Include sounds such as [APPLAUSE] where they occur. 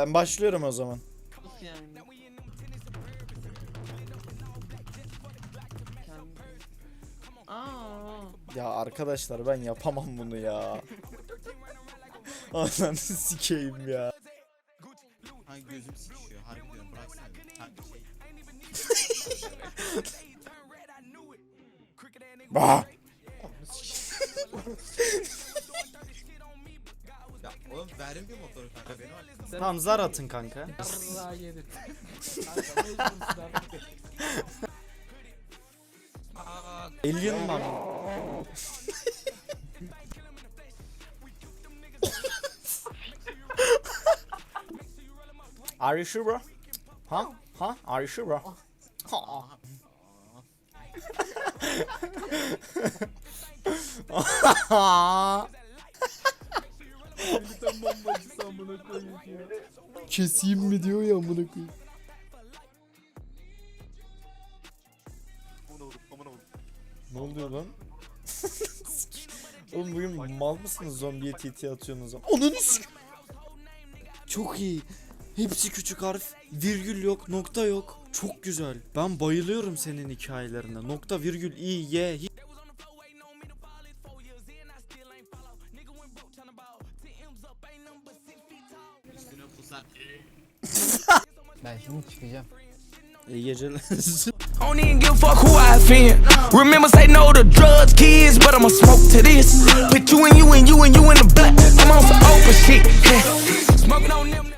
ben başlıyorum o zaman. Yani. Ya arkadaşlar ben yapamam bunu ya. Ananı sikeyim ya. Ay gözüm sıkışıyor harbi diyorum bıraksana. Ha, şey, Bah! [LAUGHS] oğlum verin bir motoru kanka benim hakkım. Tamam zar atın kanka. Mecbursun artık. Alien man. Are you sure bro? Huh? Huh? Are you sure bro? Ha. [LAUGHS] amına koyayım ya. Keseyim mi diyor ya amına koyayım. Ne oluyor lan? Oğlum bugün mal mısınız zombiye TT atıyorsunuz sik- Çok iyi. Hepsi küçük harf. Virgül yok, nokta yok. Çok güzel. Ben bayılıyorum senin hikayelerine. Nokta, virgül, i, y, hi- Don't even give a fuck who I offend. Remember, say no to drugs, kids, but I'ma smoke to this. Put you and you and you and you in the black. I'm on some open shit. Smoking on them.